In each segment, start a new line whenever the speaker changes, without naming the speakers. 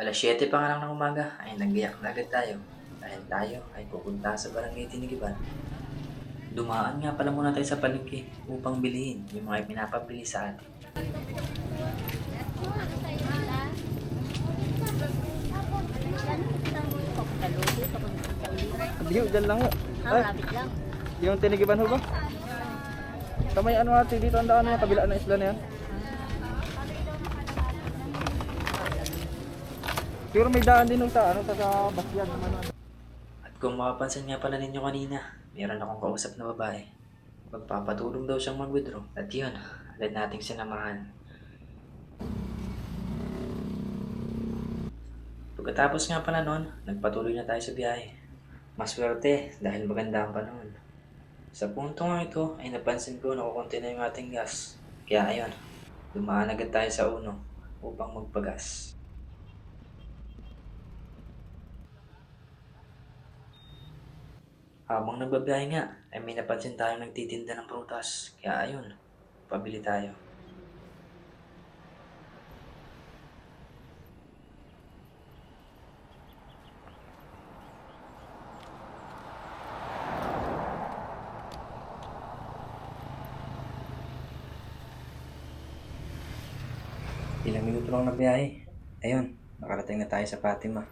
Alas 7 pa nga lang ng umaga ay nagbiyak na agad tayo. Dahil tayo ay pupunta sa barangay Tinigiban. Dumaan nga pala muna tayo sa palengke upang bilhin yung mga pinapabili sa atin.
Diyo, dyan lang ho.
Ah,
Ay, yung tinigiban ho ba? Kamay ano natin dito ang daan na yung kabila ng isla na yan. Siguro may daan din ho sa ano sa, Basyan naman.
At kung makapansin nga pala ninyo kanina, meron akong kausap na babae. Magpapatulong daw siyang mag-withdraw. At yun, agad nating sinamahan. Pagkatapos nga pala nun, nagpatuloy na tayo sa biyahe. Maswerte dahil maganda ang panahon. Sa punto nga ito ay napansin ko na kukunti na yung ating gas. Kaya ayun, dumaan agad tayo sa uno upang magpagas. Habang nagbabiyahe nga, ay may napansin tayong nagtitinda ng prutas. Kaya ayun, pabili tayo. Ilang minuto lang na biyahe. Ayun, nakarating na tayo sa Fatima.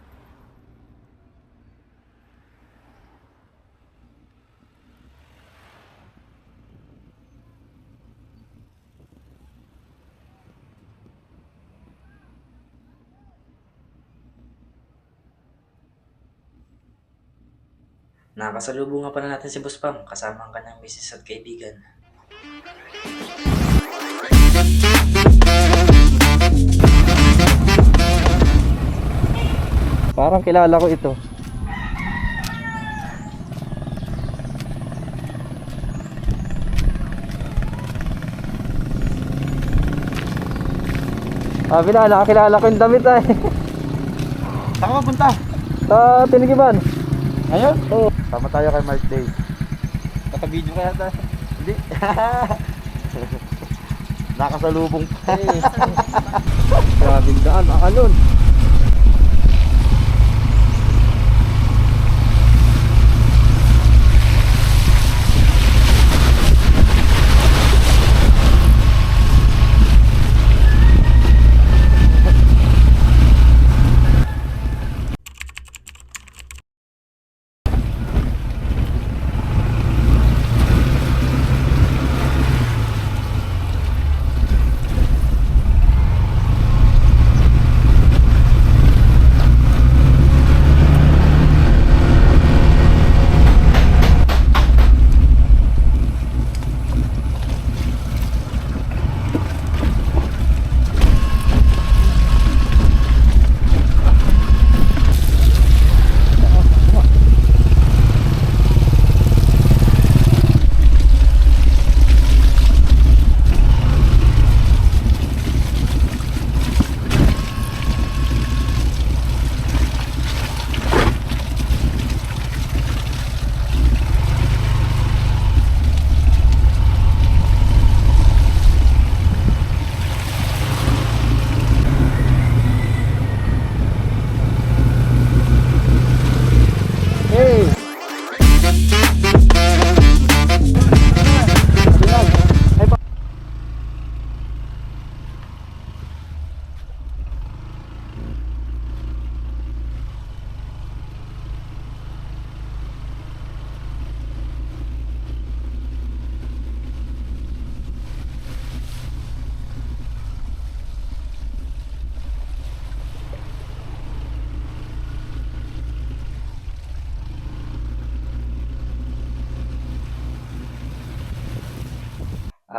Nakasalubong nga pala natin si Boss Pam kasama ang kanyang misis at kaibigan.
Parang kilala ko ito. Ah, bila, nakakilala ko yung damit ay.
Saan ka punta?
Sa Tinigiban.
Ngayon?
Oo.
Tama tayo kay Mark Day.
Naka-video kaya tayo.
Hindi. Nakasalubong pa.
Grabe daan, akalon. Hey!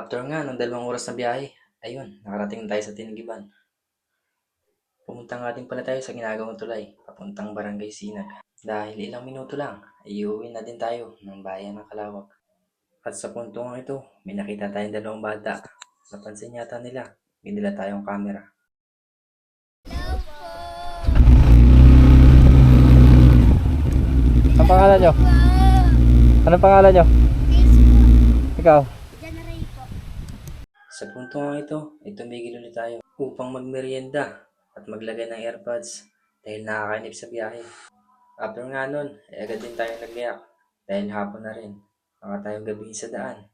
After nga ng dalawang oras na biyahe, ayun, nakarating tayo sa Tinigiban. Pumunta nga din pala tayo sa ginagawang tulay, papuntang Barangay Sinag. Dahil ilang minuto lang, ay uuwi na din tayo ng bayan ng Kalawak. At sa punto nga ito, may nakita tayong dalawang bata. Napansin yata nila, may nila tayong camera.
Ang pangalan nyo? Anong pangalan nyo? Ikaw?
Sa punto nga ito, ay tumigil ulit tayo upang magmerienda at maglagay ng airpods dahil nakakainip sa biyahe. After nga nun, eh agad din tayong nagbiyak dahil hapon na rin. Baka tayong gabi sa daan.